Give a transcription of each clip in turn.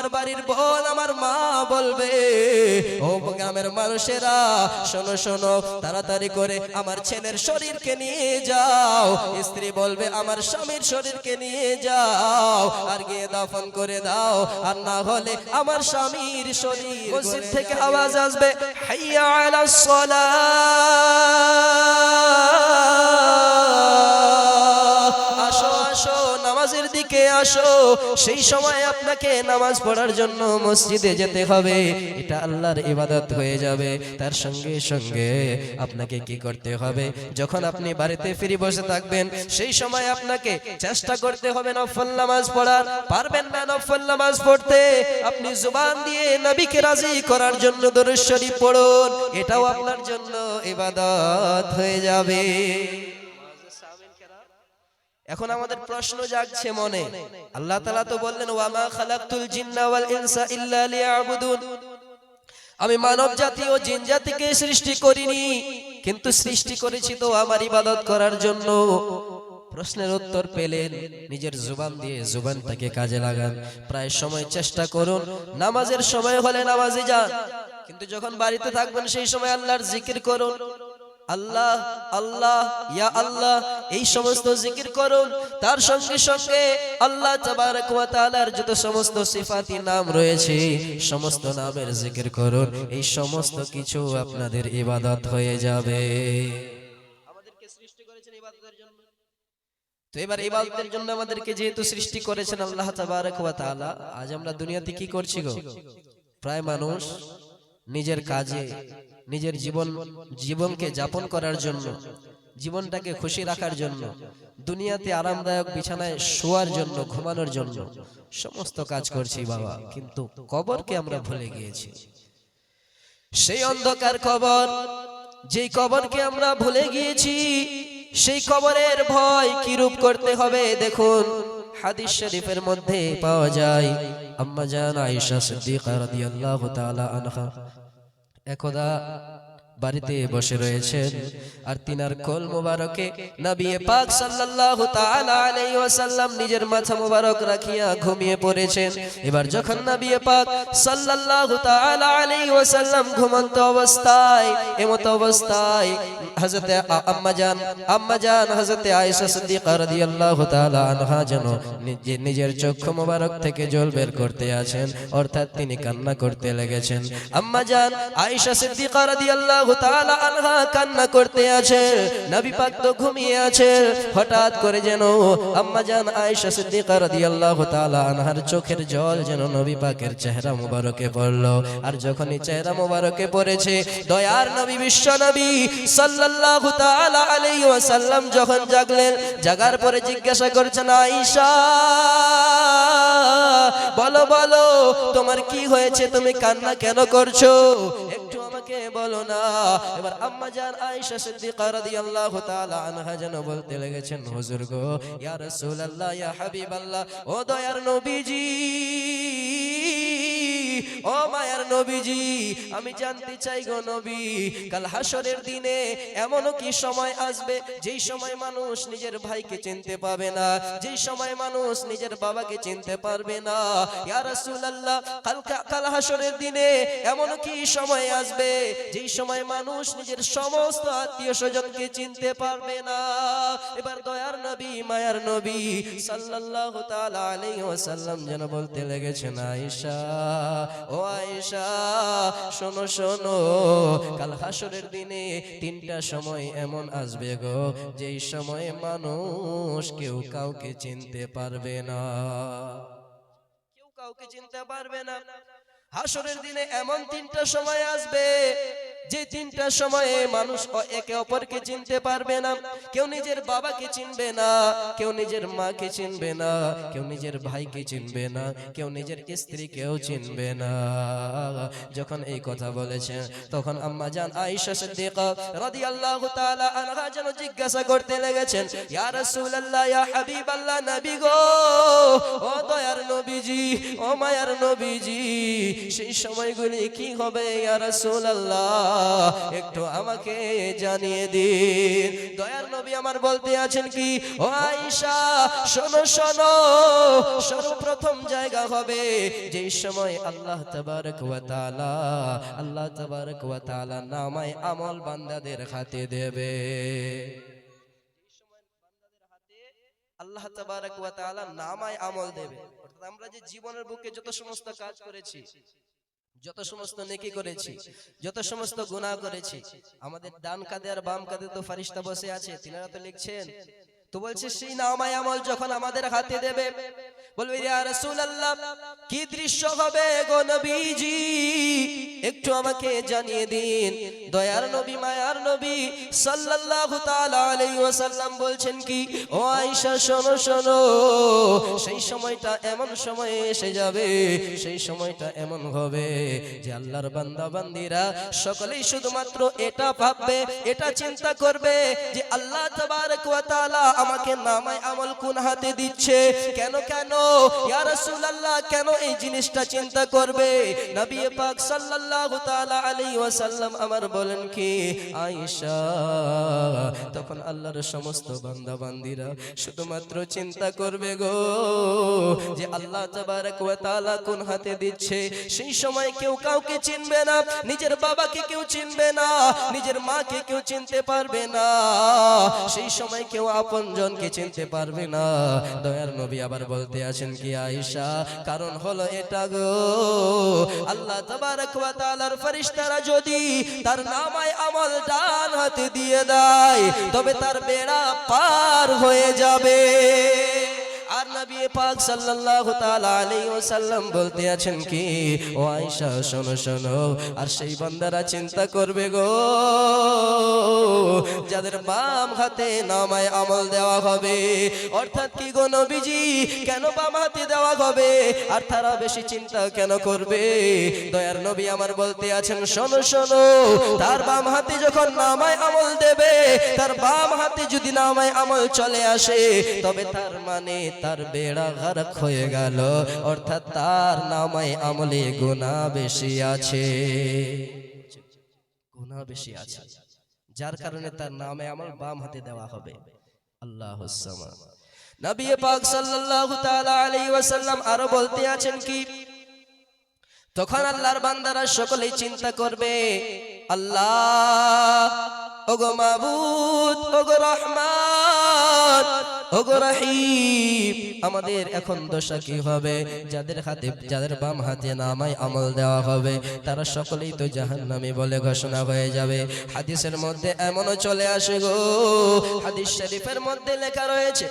আমার বাড়ির বোন আমার মা বলবে ও গ্রামের মানুষেরা শোনো শোনো তাড়াতাড়ি করে আমার ছেলের শরীরকে নিয়ে যাও। স্ত্রী বলবে আমার স্বামীর শরীরকে নিয়ে যাও আর গিয়ে দাফন করে দাও আর না হলে আমার স্বামীর শরীর মসজিদ থেকে আওয়াজ আসবে হাইয়া আলাস সালাহ নামাজের দিকে আসো, সেই সময় আপনাকে নামাজ পড়ার জন্য মসজিদে যেতে হবে। এটা আল্লাহর ইবাদত হয়ে যাবে। তার সঙ্গে সঙ্গে আপনাকে কি করতে হবে? যখন আপনি বাড়িতে ফিরে বসে থাকবেন, সেই সময় আপনাকে চেষ্টা করতে হবে নফল নামাজ পড়ার। পারবেন না নফল নামাজ পড়তে। আপনি জুবান দিয়ে নবীকে রাজি করার জন্য দরুদ শরীফ পড়ুন। এটাও আপনার জন্য ইবাদত হয়ে যাবে। এখন আমাদের প্রশ্ন জাগছে মনে। আল্লাহ তাআলা তো বললেন ওয়ামা খালাকতুল জিন্না ওয়াল ইনসা ইল্লা লিয়াবুদুন। আমি মানব জাতি ও জিন জাতিকে সৃষ্টি করিনি কিন্তু সৃষ্টি করেছি তো আমার ইবাদত করার জন্য। প্রশ্নের উত্তর পেলেন নিজের জুবান দিয়ে জুবানটাকে কাজে লাগান। প্রায় সময় চেষ্টা করুন নামাজের সময় হলে নামাজে যান। কিন্তু যখন বাড়িতে থাকবেন সেই সময় আল্লাহর জিকির করুন। আল্লাহ আল্লাহ ইয়া আল্লাহ এই সমস্ত জিকির করুন। তার সঙ্গে সঙ্গে আল্লাহ তাবারক ওয়া তাআলার যত সমস্ত সিফাতি নাম রয়েছে সমস্ত নামের জিকির করুন। এই সমস্ত কিছু আপনাদের ইবাদত হয়ে যাবে। আমাদেরকে সৃষ্টি করেছেন ইবাদতের জন্য। তো এবার ইবাদতের জন্য আমাদেরকে যেহেতু সৃষ্টি করেছেন আল্লাহ তাবারক ওয়া তাআলা আজ আমরা দুনিয়াতে কি করছি গো? প্রায় মানুষ নিজের কাজে নিজের জীবন, জীবনকে যাপন করার জন্য, জীবনটাকে খুশি রাখার জন্য, দুনিয়াতে আরামদায়ক বিছানায় শোয়ার জন্য, ঘুমানোর জন্য, সমস্ত কাজ করছি বাবা, কিন্তু কবরকে আমরা ভুলে গিয়েছি। সেই অন্ধকার কবর, যেই কবরকে আমরা ভুলে গিয়েছি, সেই কবরের ভয় কিরূপ করতে হবে দেখুন, হাদিস শরীফের মধ্যে পাওয়া যায়, আম্মা জান আয়েশা সিদ্দিকা রাদিয়াল্লাহু তাআলা আনহা একদা বাড়িতে বসে রয়েছেন। আর তিনার কোল মোবারকে নবী পাক সাল্লাল্লাহু তাআলা আলাইহি ওয়াসাল্লাম নিজের মাথা মোবারক রাখিয়া ঘুমিয়ে পড়েছেন। এবার যখন নবী পাক সাল্লাল্লাহু তাআলা আলাইহি ওয়াসাল্লাম ঘুমন্ত অবস্থায় এমত অবস্থায় হযরতে আম্মা জান আম্মা জান হযরতে আয়েশা সিদ্দিকা রাদিয়াল্লাহু তাআলা আনহা যেন নিজের চক্ষু মোবারক থেকে জল বের করতে আছেন অর্থাৎ তিনি কান্না করতে লেগেছেন। আম্মা জান আয়েশা সিদ্দিকা রাদিয়াল্লাহু কান্না করতে আছে, নবী পাক তো ঘুমিয়ে আছে। হঠাৎ করে যেন আম্মা জান সিদ্দিকা রাদিয়াল্লাহু তাআলা আনহার চোখের জল যেন নবী পাকের চেহারা মোবারকে পড়ল। আর যখনই চেহারা মোবারকে পড়েছে, দয়ার নবী, বিশ্ব নবী সাল্লাল্লাহু তাআলা আলাইহি ওয়াসাল্লাম যখন জাগলেন, জাগার পরে জিজ্ঞাসা করছেন, আয়েশা, বলো বলো, তোমার কি হয়েছে? তুমি কান্না কেন করছ? আমাকে বলো না। এবার আম্মা জান আয়েশা সিদ্দিকা রাদিয়াল্লাহু তাআলা আনহা যেন বলতে লেগেছেন, হুজুর গো, ইয়া রাসূলুল্লাহ, ইয়া হাবিবাল্লাহ, ও দয়ার নবীজি ও মায়ার নবীজি, আমি জানতে চাই গো নবী, কাল হাসরের দিনে এমনও কি সময় আসবে? যেই সময় মানুষ নিজের ভাইকে চিনতে পাবে না, যেই সময় মানুষ নিজের বাবাকে চিনতে পারবে না। ইয়া রাসূলুল্লাহ, কাল কাল হাসরের দিনে এমন কি সময় আসবে? যেই সময় মানুষ নিজের সমস্ত আত্মীয় স্বজনকে চিনতে পারবে না। এবার দয়ার নবী, মায়ার নবী সাল্লাল্লাহু তাআলা আলাইহি ওয়াসাল্লাম যেন বলতে লেগেছেন, আয়েশা ও আয়েশা, শোনো শোনো, কাল হাসরের দিনে তিনটা সময় এমন আসবে গো, যেই সময়ে মানুষ কেউ কাউকে চিনতে পারবে না। কেউ কাউকে চিনতে পারবে না। হাসরের দিনে এমন তিনটা সময় আসবে যে তিনটা সময়ে মানুষ একে অপরকে চিনতে পারবে না। কেউ নিজের বাবাকে চিনবে না, কেউ নিজের মাকে চিনবে না, কেউ নিজের ভাইকে চিনবে না, কেউ নিজের স্ত্রীকেও চিনবে না। যখন এই কথা বলেছেন তখন আম্মা জান আয়েশা সিদ্দিকা রাদিয়াল্লাহু তাআলা আনহা যেন জিজ্ঞাসা করতে লেগেছেন, ইয়া রাসূলুল্লাহ, ইয়া হাবিবাল্লাহ, নবী গো, ও দয়ার নবীজি, ও মায়ার নবীজি, সেই সময়গুলি কি হবে, ইয়া রাসূলুল্লাহ? একটু আমাকে জানিয়ে দিন। দয়ার নবী আমার বলতে আছেন কি? ও আয়েশা, শোনো শোনো সর্বপ্রথম জায়গা হবে যেই সময় আল্লাহ আল্লাহ নামায় আমল বান্দাদের হাতে দেবে। আল্লাহ নামায় আমল দেবে। আমরা যে জীবনের বুকে যত সমস্ত কাজ করেছি যত সমস্ত নেকি করেছি যত সমস্ত গুণা করেছি আমাদের ডান কাঁধে আর বাম কাঁধে তো ফারিস্তা বসে আছে তিনারা তো লিখছেন তো বলছে সেই নামায় আমল যখন আমাদের হাতে দেবে বলবে কি দৃশ্য হবে গো একটু আমাকে জানিয়ে দিন। দয়ার নবী, মায়ার নবী বলছেন কি, ও শোনো শোনো, সেই সময়টা এমন সময় এসে যাবে, সেই সময়টা এমন হবে যে আল্লাহর বান্দা সকলেই শুধুমাত্র এটা ভাববে, এটা চিন্তা করবে যে আল্লাহ আমাকে নামায় আমল কোন হাতে দিচ্ছে? কেন কেন? কেন এই জিনিসটা চিন্তা করবে? নবী পাক ওয়াসাল্লাম আমার বলেন কি তখন আল্লাহর সমস্ত বান্দা বান্দিরা শুধুমাত্র চিন্তা করবে গো যে আল্লাহ কোন হাতে দিচ্ছে? সেই সময় কেউ কাউকে চিনবে না, নিজের বাবাকে কেউ চিনবে না, নিজের মাকে কেউ চিনতে পারবে না, সেই সময় কেউ আপন আপনজনকে চিনতে পারবে না। দয়ার নবী আবার বলতে আছেন কি আয়েশা? কারণ হলো এটা গো। আল্লাহ তাআলার ফেরেশতারা যদি তার নামায় আমল ডান হাতে দিয়ে দেয়, তবে তার বেড়া পার হয়ে যাবে। আর নবী পাক সাল্লাল্লাহু তাআলা আলাইহি ওয়াসাল্লাম বলতে আছেন কি? ও আয়েশা, শোনো শোনো, আর সেই বান্দারা চিন্তা করবে গো, যাদের বাম হাতে নামায় আমল দেওয়া হবে, অর্থাৎ কি গো নবীজি? কেন বাম হাতে দেওয়া হবে? আর তারা বেশি চিন্তা কেন করবে? দয়ার নবী আমার বলতে আছেন, শোনো শোনো, তার বাম হাতে যখন নামায় আমল দেবে, তার বাম হাতে যদি নামায় আমল চলে আসে, তবে তার মানে তার বেড়া গারক হয়ে গেল। অর্থাৎ তার নামায় আমলে গুনাহ বেশি আছে। গুনাহ বেশি আছে। যার কারণে তার নামে আমল বাম হাতে দেওয়া হবে। আল্লাহ নবী পাক সাল্লাল্লাহু তাআলা আলাইহি ওয়াসাল্লাম আরও বলতে আছেন কি? তখন আল্লাহর বান্দারা সকলেই চিন্তা করবে, আল্লাহ, ওগো মাবুদ, ওগো রহমান আমাদের এখন দশা কি হবে? যাদের হাতে, যাদের বাম হাতে নামায় আমল দেওয়া হবে, তারা সকলেই তো জাহান্নামী বলে ঘোষণা হয়ে যাবে। হাদিসের মধ্যে এমনও চলে আসে গো, হাদিস শরীফের মধ্যে লেখা রয়েছে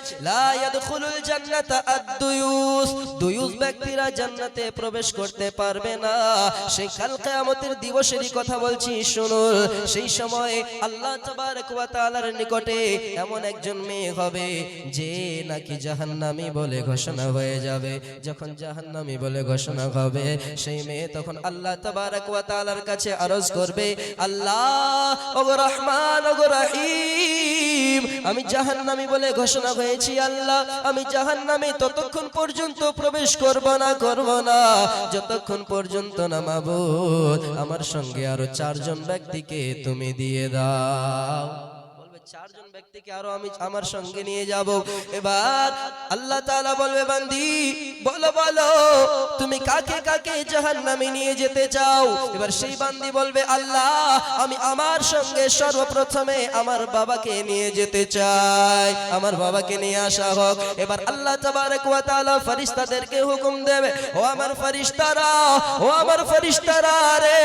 দুয়ুস ব্যক্তিরা জান্নাতে প্রবেশ করতে পারবে না। সেই কাল কিয়ামতের দিবসেরই কথা বলছি, শুনুন। সেই সময় আল্লাহ তাবারক নিকটে এমন একজন মেয়ে হবে যে নাকি জাহান্নামী বলে ঘোষণা হয়ে যাবে, যখন জাহান্নামী বলে ঘোষণা হবে, সেই মেয়ে তখন আল্লাহ তাআলার কাছে আরজ করবে, আল্লাহ রহমান, ওগো রহিম, আমি জাহান্নামী বলে ঘোষণা হয়েছি, আল্লাহ, আমি জাহান্নামে ততক্ষণ পর্যন্ত প্রবেশ করব না করব না, যতক্ষণ পর্যন্ত না মাবুদ, আমার সঙ্গে আরও চারজন ব্যক্তিকে তুমি দিয়ে দাও। বলবে, চারজন ব্যক্তিকে আরও আমি আমার সঙ্গে নিয়ে যাব। এবার আল্লাহ বলবে, বান্দি, বলো বলো, তুমি কাকে কাকে জাহান্নামে নিয়ে যেতে চাও? এবার সেই বান্দি বলবে, আল্লাহ, আমি আমার সঙ্গে সর্বপ্রথমে আমার বাবাকে নিয়ে যেতে চাই। আমার বাবাকে নিয়ে আসা হোক। এবার আল্লাহ হুকুম দেবে, ও আমার ফেরেশতারা, ও আমার রে,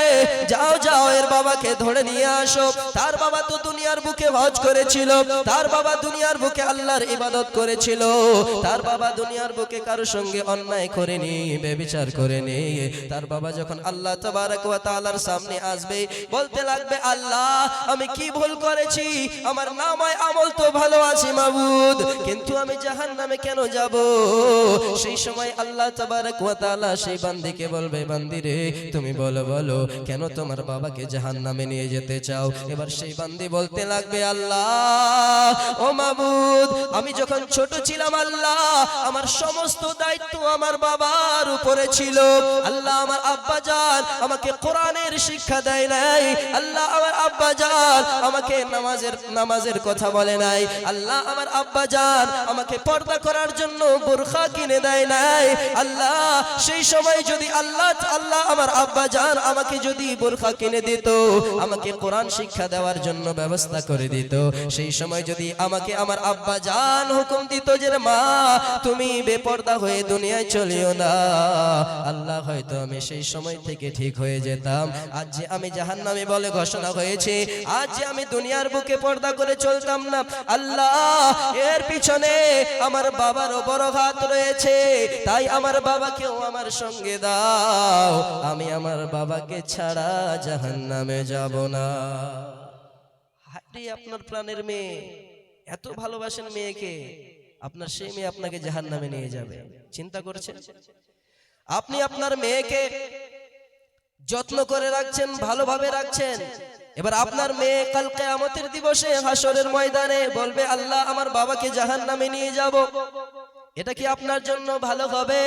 যাও যাও, এর বাবাকে ধরে নিয়ে আসো। তার বাবা তো দুনিয়ার বুকে হজ করেছিল। তার বাবা দুনিয়ার বুকে আল্লাহর ইবাদত করেছিল। তার বাবা দুনিয়ার বুকে কারও সঙ্গে অন্যায় করেনি বেবিচার করেনি তার বাবা যখন আল্লাহ ওয়া তাআলার সামনে আসবে, বলতে লাগবে, আল্লাহ, আমি কি ভুল করেছি? আমার নামায় আমল তো ভালো আছে, মাবুদ, কিন্তু আমি জাহান্নামে কেন যাব? সেই সময় আল্লাহ ওয়া তাআলা সেই বান্দিকে বলবে, বান্দি রে, তুমি বলো বলো, কেন তোমার বাবাকে জাহান্নামে নিয়ে যেতে চাও? এবার সেই বান্দি বলতে লাগবে, আল্লাহ ও মাবুদ, আমি যখন ছোট ছিলাম আল্লাহ, আমার সমস্ত দায়িত্ব আমার বাবার উপরে ছিল। আল্লাহ আমার আব্বা আমাকে কোরআনের শিক্ষা দেয় নাই। আল্লাহ আমার আব্বা আমাকে নামাজের নামাজের কথা বলে নাই। আল্লাহ আমার আব্বা আমাকে পর্দা করার জন্য বোরখা কিনে দেয় নাই। আল্লাহ, সেই সময় যদি আল্লাহ আল্লাহ আমার আব্বা আমাকে যদি বোরখা কিনে দিত, আমাকে কোরআন শিক্ষা দেওয়ার জন্য ব্যবস্থা করে দিত। সেই সময় যদি আমাকে আমার আব্বা জান হুকুম দিত যে মা, তুমি বেপর্দা হয়ে দুনিয়ায় চলিও না। আল্লাহ হয়তো আমি সেই সময় থেকে ঠিক হয়ে যেতাম। আজ যে আমি জাহান্নামে বলে ঘোষণা হয়েছে, আজ যে আমি দুনিয়ার বুকে পর্দা করে চলতাম না। আল্লাহ, এর পিছনে আমার বাবারও বড় হাত রয়েছে, তাই আমার বাবাকেও আমার সঙ্গে দাও। আমি আমার বাবাকে ছাড়া জাহান্নামে যাব না। হায়রে আপনার প্রাণের মেয়ে। এত ভালোবাসেন মেয়েকে, আপনার সেই মেয়ে আপনাকে জাহান্নামে নিয়ে যাবে। চিন্তা করছেন? আপনি আপনার মেয়েকে যত্ন করে রাখছেন, ভালোভাবে রাখছেন। এবার আপনার মেয়ে কালকে কেয়ামতের দিবসে হাসরের ময়দানে বলবে, আল্লাহ, আমার বাবাকে জাহান্নামে নিয়ে যাব। এটা কি আপনার জন্য ভালো হবে?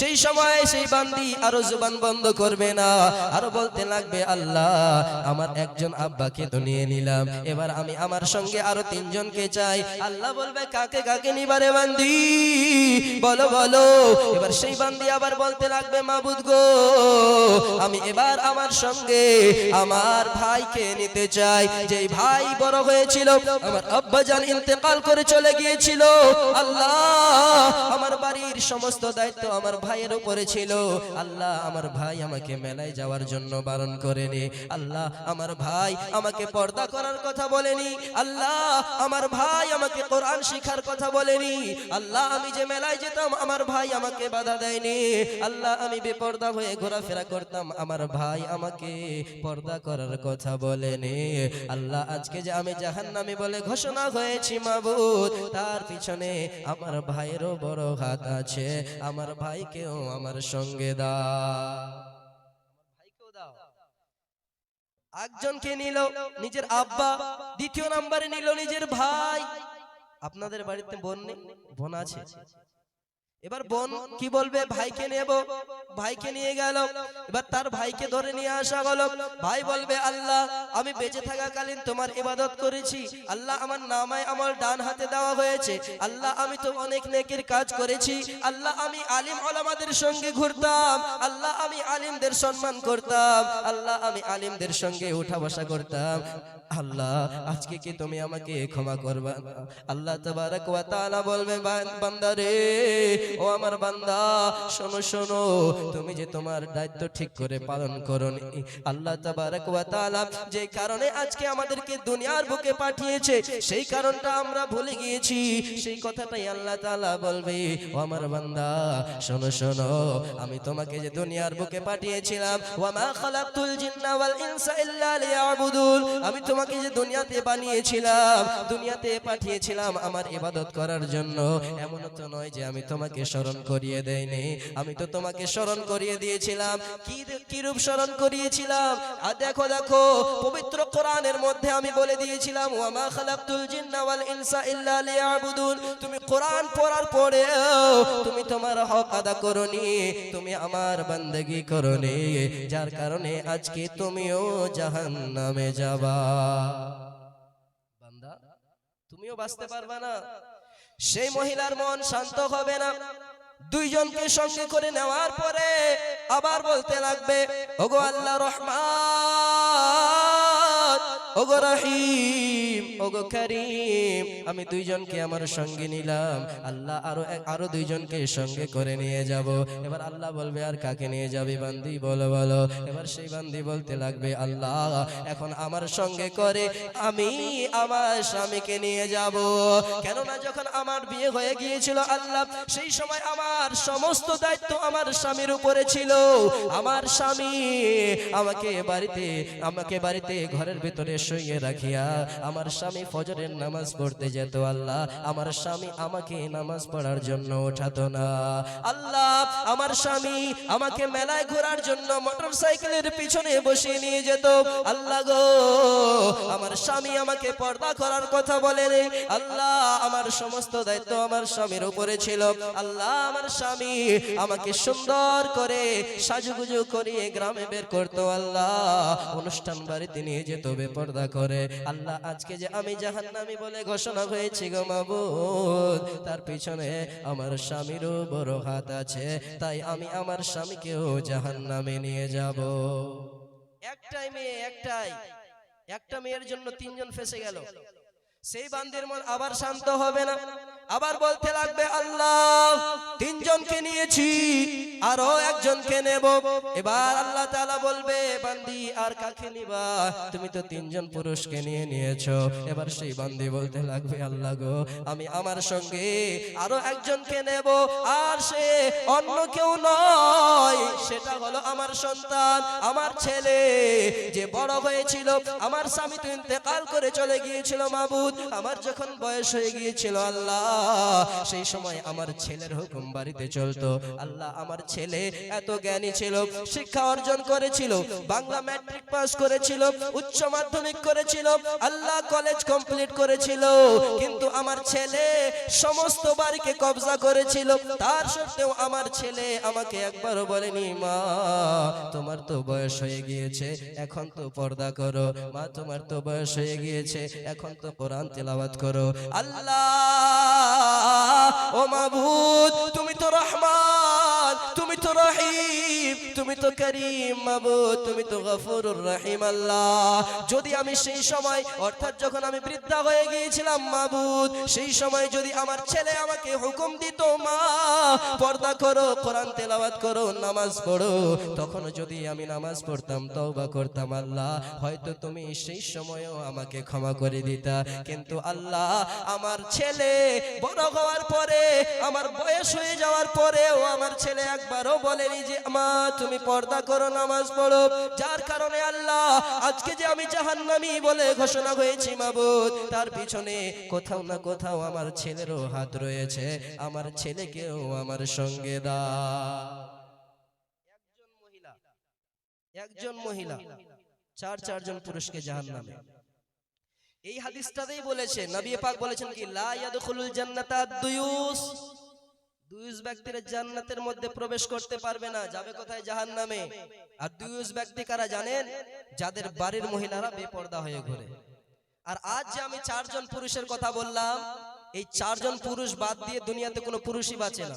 সেই সময় সেই বান্দি আরও জুবান বন্ধ করবে না। আরও বলতে লাগবে, আল্লাহ, আমার একজন আব্বাকে তো নিয়ে নিলাম। এবার আমি আমার সঙ্গে আরও তিনজনকে চাই। আল্লাহ বলবে, কাকে কাকে নিবারে বান্দি? বলো বলো। এবার সেই বান্দি আবার বলতে লাগবে, মাবুদ গো, আমি এবার আমার সঙ্গে আমার ভাইকে নিতে চাই। যে ভাই বড় হয়েছিল, আমার আব্বা জান ইন্তেকাল করে চলে গিয়েছিল। আল্লাহ, আমার বাড়ির সমস্ত দায়িত্ব আমার ভাইয়ের উপরে ছিল। আল্লাহ আমার ভাই আমাকে মেলায় যাওয়ার জন্য বারণ করেনি। আল্লাহ আমার ভাই আমাকে পর্দা করার কথা বলেনি। আল্লাহ আমার ভাই আমাকে কোরআন শিখার কথা বলেনি। আল্লাহ আমি যে মেলায় যেতাম, আমার ভাই আমাকে বাধা দেয়নি। আল্লাহ আমি বেপর্দা হয়ে ঘোরাফেরা করতাম, আমার ভাই আমাকে পর্দা করার কথা বলেনি। আল্লাহ আজকে যে আমি জাহান্নামী বলে ঘোষণা হয়েছি, মাবুদ, তার পিছনে আমার ভাইয়েরও বড় হাত আছে। আমার ভাইকেও আমার সঙ্গে একজনকে নিল নিজের আব্বা, দ্বিতীয় নাম্বারে নিল নিজের ভাই। আপনাদের বাড়িতে বোন নেই বোন আছে। এবার বোন কি বলবে? ভাইকে নেব। ভাইকে নিয়ে গেল। এবার তার ভাইকে ধরে নিয়ে আসা হলো। ভাই বলবে, আল্লাহ, আমি বেঁচে থাকাকালীন তোমার ইবাদত করেছি। আল্লাহ, আমার নামায় আমার ডান হাতে দেওয়া হয়েছে। আল্লাহ, আমি তো অনেক নেকের কাজ করেছি। আল্লাহ, আমি আলিম ওলামাদের সঙ্গে ঘুরতাম। আল্লাহ, আমি আলিমদের সম্মান করতাম। আল্লাহ, আমি আলিমদের সঙ্গে উঠা বসা করতাম। আল্লাহ, আজকে কি তুমি আমাকে ক্ষমা করবা? আল্লাহ তাবারাক ওয়া বলবে, বান- বান্দা রে, ও আমার বান্দা, শোনো শোনো, তুমি যে তোমার দায়িত্ব ঠিক করে পালন করনি। আল্লাহ তাবারাক যে কারণে আজকে আমাদেরকে দুনিয়ার বুকে পাঠিয়েছে, সেই কারণটা আমরা ভুলে গিয়েছি। সেই কথাটাই আল্লাহ তাআলা বলবে, ও আমার বান্দা, শোনো শোনো, আমি তোমাকে যে দুনিয়ার বুকে পাঠিয়েছিলাম আমি তোমাকে যে দুনিয়াতে বানিয়েছিলাম, দুনিয়াতে পাঠিয়েছিলাম আমার ইবাদত করার জন্য, এমন তো নয় যে আমি তোমাকে স্মরণ করিয়ে দেইনি। আমি তো তোমাকে স্মরণ করিয়ে দিয়েছিলাম। কি কি রূপ স্মরণ করিয়েছিলাম? আর দেখো দেখো, পবিত্র কোরআনের মধ্যে আমি বলে দিয়েছিলাম ওয়া মা খালাকতুল জিন্না ওয়াল ইনসা ইল্লা লিয়াবুদুন। তুমি কোরআন পড়ার পরে তুমি তোমার হক আদা করনি, তুমি আমার বান্দেগি করনি, যার কারণে আজকে তুমিও জাহান্নামে যাবা। বান্দা, তুমিও বাঁচতে পারবা না। সেই মহিলার মন শান্ত হবে না। দুইজনকে সঙ্গে করে নেওয়ার পরে আবার বলতে লাগবে, ওগো আল্লাহ রহমান! আমি দুইজনকে আমার সঙ্গে নিলাম। আল্লাহ আরও আরও দুইজনকে সঙ্গে করে নিয়ে যাব। এবার আল্লাহ বলবে, আর কাকে নিয়ে যাবি বান্দি? বলো বলো। এবার সেই বান্দি বলতে লাগবে, আল্লাহ, এখন আমার সঙ্গে করে আমি আমার স্বামীকে নিয়ে যাব। কেননা যখন আমার বিয়ে হয়ে গিয়েছিল আল্লাহ, সেই সময় আমার সমস্ত দায়িত্ব আমার স্বামীর উপরে ছিল। আমার স্বামী আমাকে বাড়িতে আমাকে বাড়িতে ঘরের ভিতরে শুয়ে রাখিয়া আমার স্বামী ফজরের নামাজ পড়তে যেত আল্লাহ। আমার স্বামী আমাকে নামাজ পড়ার জন্য ওঠাতো না। আল্লাহ, আমার স্বামী আমাকে মেলায় ঘোরার জন্য মোটর সাইকেলের পিছনে বসিয়ে নিয়ে যেত। আল্লাহ গো, আমার স্বামী আমাকে পর্দা করার কথা বলেন আল্লাহ, আমার সমস্ত দায়িত্ব আমার স্বামীর উপরে ছিল। আল্লাহ, আমার স্বামী আমাকে সুন্দর করে সাজুগুজু করিয়ে গ্রামে বের করতো। আল্লাহ, অনুষ্ঠান বাড়িতে নিয়ে যেত। বেপর্দা করে। আল্লাহ আজকে যে আমি জাহান্নামি বলে ঘোষণা হয়েছি গো মাবুদ, তার পিছনে আমার স্বামীরও বড় হাত আছে, তাই আমি আমার স্বামীকেও জাহান্নামে নিয়ে যাব। একটাই মেয়ে, একটাই। একটা মেয়ের জন্য তিনজন ফেসে গেল। সেই বান্দির মন আবার শান্ত হবে না। আবার বলতে লাগবে, আল্লাহ, তিনজনকে নিয়েছি, আরও একজনকে নেব। এবার আল্লাহ তাআলা বলবে, বান্দি আর কাকে নিবা? তুমি তো তিনজন পুরুষকে নিয়ে নিয়েছো। এবার সেই বান্দি বলতে লাগবে, আল্লাহ গো, আমি আমার সঙ্গে আরও একজনকে নেব, আর সে অন্য কেউ নয়। সেটা হলো আমার সন্তান, আমার ছেলে। যে বড় হয়েছিল, আমার স্বামী তো ইন্তেকাল করে চলে গিয়েছিল মাবুদ। আমার যখন বয়স হয়ে গিয়েছিল, আল্লাহ সেই সময় আমার ছেলের হুকুম বাড়িতে চলতো। আল্লাহ আমার ছেলে এত জ্ঞানী ছিল, শিক্ষা অর্জন করেছিল, বাংলা ম্যাট্রিক পাস করেছিল, উচ্চ মাধ্যমিক করেছিল, আল্লাহ কলেজ কমপ্লিট করেছিল। কিন্তু আমার ছেলে সমস্ত বাড়িকে কবজা করেছিল। তার সত্ত্বেও আমার ছেলে আমাকে একবারও বলেনি, মা, তোমার তো বয়স হয়ে গিয়েছে, এখন তো পর্দা করো। মা, তোমার তো বয়স হয়ে গিয়েছে, এখন তো কোরআন তেলাওয়াত করো। আল্লাহ ও মাবুদ, তুমি তো রহমান, তুমি তো রহিম, তুমি তো করিম মাবুদ, তুমি তো গফুরুর রহিম আল্লাহ। যদি আমি সেই সময়, অর্থাৎ যখন আমি বৃদ্ধা হয়ে গিয়েছিলাম মাবুদ, সেই সময় যদি আমার ছেলে আমাকে হুকুম দিত, মা, পর্দা করো, কোরআন তেলাওয়াত করো, নামাজ পড়ো, তখন যদি আমি নামাজ পড়তাম, তওবা করতাম আল্লাহ, হয়তো তুমি সেই সময়ও আমাকে ক্ষমা করে দিতা। কিন্তু আল্লাহ, আমার ছেলে বড় হওয়ার পরে, আমার বয়স হয়ে যাওয়ার পরেও আমার ছেলে একবারও বলেনি যে, মা, তুমি পর্দা করো, নামাজ পড়ো। যার কারণে আল্লাহ আজকে যে আমি জাহান্নামী বলে ঘোষণা হয়েছি মাবুদ, তার পিছনে কোথাও না কোথাও আমার ছেলেরও হাত রয়েছে, আমার ছেলেকেও আমার সঙ্গে দা। একজন মহিলা একজন মহিলা, চার চারজন পুরুষকে জাহান্নামে। এই হাদিসটাতেই বলেছে নবী পাক বলেছেন কি লা ইয়াদখুলুল জান্নাতা দুয়ুস দুয়ুস ব্যক্তিরা জান্নাতের মধ্যে প্রবেশ করতে পারবে না যাবে কোথায়? জাহান্নামে। আর দুয়ুস ব্যক্তি কারা জানেন? যাদের বাড়ির মহিলারা বেপর্দা হয়ে ঘুরে। আর আজ যে আমি চারজন পুরুষের কথা বললাম এই চারজন পুরুষ বাদ দিয়ে দুনিয়াতে কোনো পুরুষই বাঁচে না।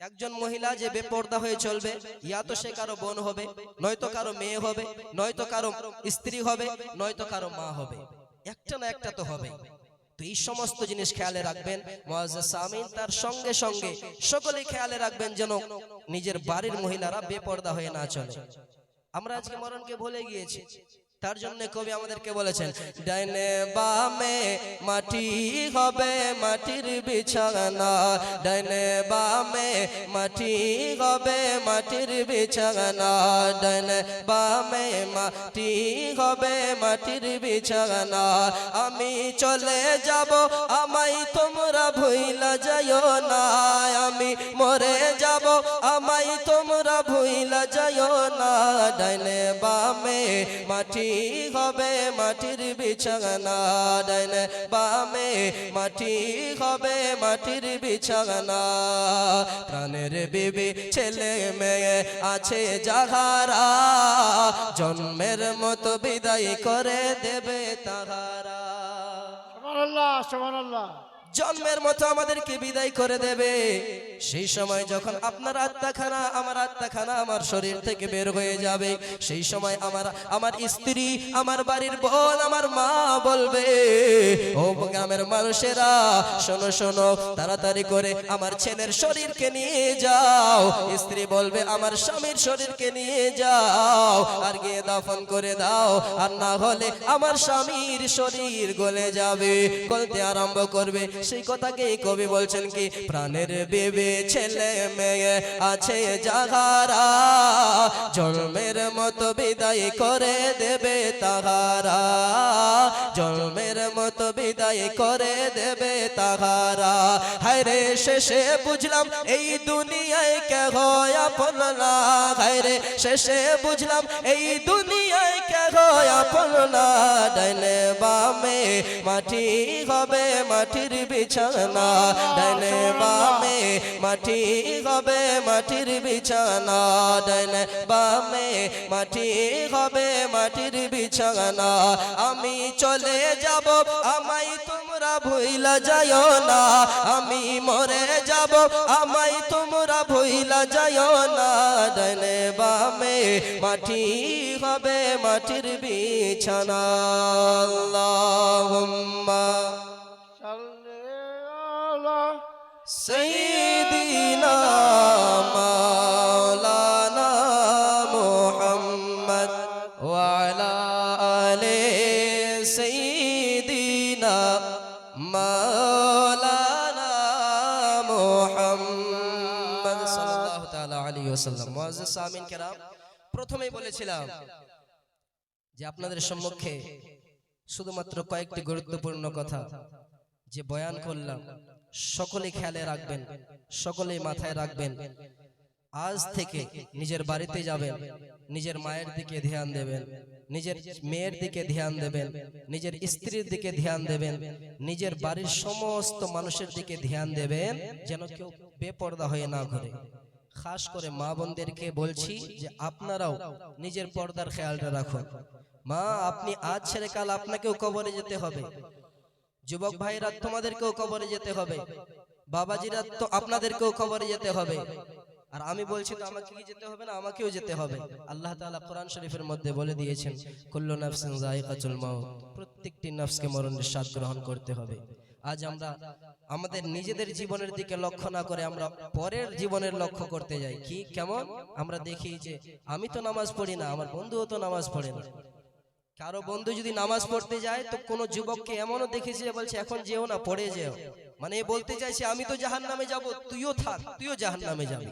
একজন মহিলা যে বেপর্দা হয়ে চলবে ইয়া তো সে কারও বোন হবে নয়তো কারও মেয়ে হবে নয়তো কারও স্ত্রী হবে নয়তো কারও মা হবে। একটা না একটা তো হবে। তো এই সমস্ত জিনিস খেয়ালে রাখবেন। মহাজামিন তার সঙ্গে সঙ্গে সকলে খেয়ালে রাখবেন যেন নিজের বাড়ির মহিলারা বেপর্দা হয়ে না চলে। আমরা আজকে মরণকে ভুলে গিয়েছি। তার জন্য কবি আমাদেরকে বলেছেন ডাইনে বামে মাটি হবে মাটির বিছানা। ডাইনে বামে মাটি হবে মাটির বিছানা। ডাইনে বামে মাটি হবে মাটির বিছানা। আমি চলে যাব আমাই তোমরা ভুইলা যাইও না। আমি মরে যাব আমাই তোমরা ভুইলা যাইও না, ডাইনে বামে মাটি হবে মাটির বিছানা, ডাইনে বামে মাটি হবে মাটির বিছানা। প্রাণের বিবি, ছেলে মেয়ে আছে যাহারা, জন্মের মতো বিদায় করে দেবে তাহারা। সুবহানাল্লাহ সুবহানাল্লাহ। জন্মের মতো আমাদেরকে বিদায় করে দেবে। সেই সময় যখন আপনার আত্মাখানা, আমার আত্মাখানা আমার শরীর থেকে বের হয়ে যাবে। সেই সময় আমার আমার স্ত্রী, আমার বাড়ির বোন, আমার মা বলবে, ও গ্রামের মানুষেরা, শোনো শোনো, তাড়াতাড়ি করে আমার ছেলের শরীরকে নিয়ে যাও। স্ত্রী বলবে, আমার স্বামীর শরীরকে নিয়ে যাও আর গিয়ে দাফন করে দাও। আর না হলে আমার স্বামীর শরীর গলে যাবে, গলতে আরম্ভ করবে। সেই কথাকে কবি বলছেন কি, প্রাণের বেবে, ছেলে মেয়ে আছে যাহারা, জন্মের মতো বিদায় করে দেবে তাহারা, জন্মের মতো বিদায় করে দেবে তাহারা। হায়রে শেষে বুঝলাম, এই দুনিয়ায় কে হয় আপন না। হায়রে শেষে বুঝলাম, এই দুনিয়ায় হয় আপন না, ডাইনে বামে মাটি হবে মাটির বিছানা। ডাইনে বামে মাটি হবে মাটির বিছানা। ডাইনে বামে মাটি হবে মাটির বিছানা। আমি চলে যাব আমায় তোমরা ভুইলা যায় না। আমি মরে যাব আমাই তোমরা ভুইলা যায় না। ডানে বামে মাটি হবে, মাটির বিছানা। আল্লাহুম্মা সৈদিনা آل سيدنا مولانا محمد صلى الله تعالى عليه وسلم মুআজ্জিজ সামিন কেরাম প্রথমেই বলেছিলাম যে আপনাদের সম্মুখে শুধুমাত্র কয়েকটি গুরুত্বপূর্ণ কথা যে বয়ান করলাম সকলে খেয়ালে রাখবেন সকলেই মাথায় রাখবেন আজ থেকে নিজের বাড়িতে যাবেন নিজের মায়ের দিকে ধ্যান দেবেন নিজের মেয়ের দিকে ধ্যান দেবেন নিজের স্ত্রীর দিকে ধ্যান দেবেন নিজের বাড়ির সমস্ত মানুষের দিকে ধ্যান দেবেন যেন কেউ বেপর্দা হয়ে না ঘুরে। খাস করে মা বোনদেরকে বলছি যে আপনারাও নিজের পর্দার খেয়ালটা রাখুন। মা আপনি আজ ছেড়ে কাল আপনাকেও কবরে যেতে হবে। যুবক ভাইরা তোমাদেরকেও কবরে যেতে হবে। বাবাজিরা তো আপনাদেরকেও কবরে যেতে হবে। আর আমি বলছি তো আমাকে কি যেতে হবে না? আমাকেও যেতে হবে। আল্লাহ তাআলা কোরআন শরীফের মধ্যে বলে দিয়েছেন, কুল্লু নাফসিন যায়িকাতুল মাউত। প্রত্যেকটি নফসকে মরণের স্বাদ গ্রহণ করতে হবে। আজ আমরা আমাদের নিজেদের জীবনের দিকে লক্ষ্য না করে আমরা পরের জীবনের লক্ষ্য করতে যাই। কি? কেমন? আমরা দেখি যে আমি তো নামাজ পড়ি না, আমার বন্ধুও তো নামাজ পড়ে না। কারও বন্ধু যদি নামাজ পড়তে যায়, তো কোনো যুবককে এমনও দেখেছি যে বলছে, এখন যেও না, পড়ে যেও। মানে বলতে চাইছে, আমি তো জাহান নামে যাব, তুইও থাক, তুইও জাহান নামে যাবি।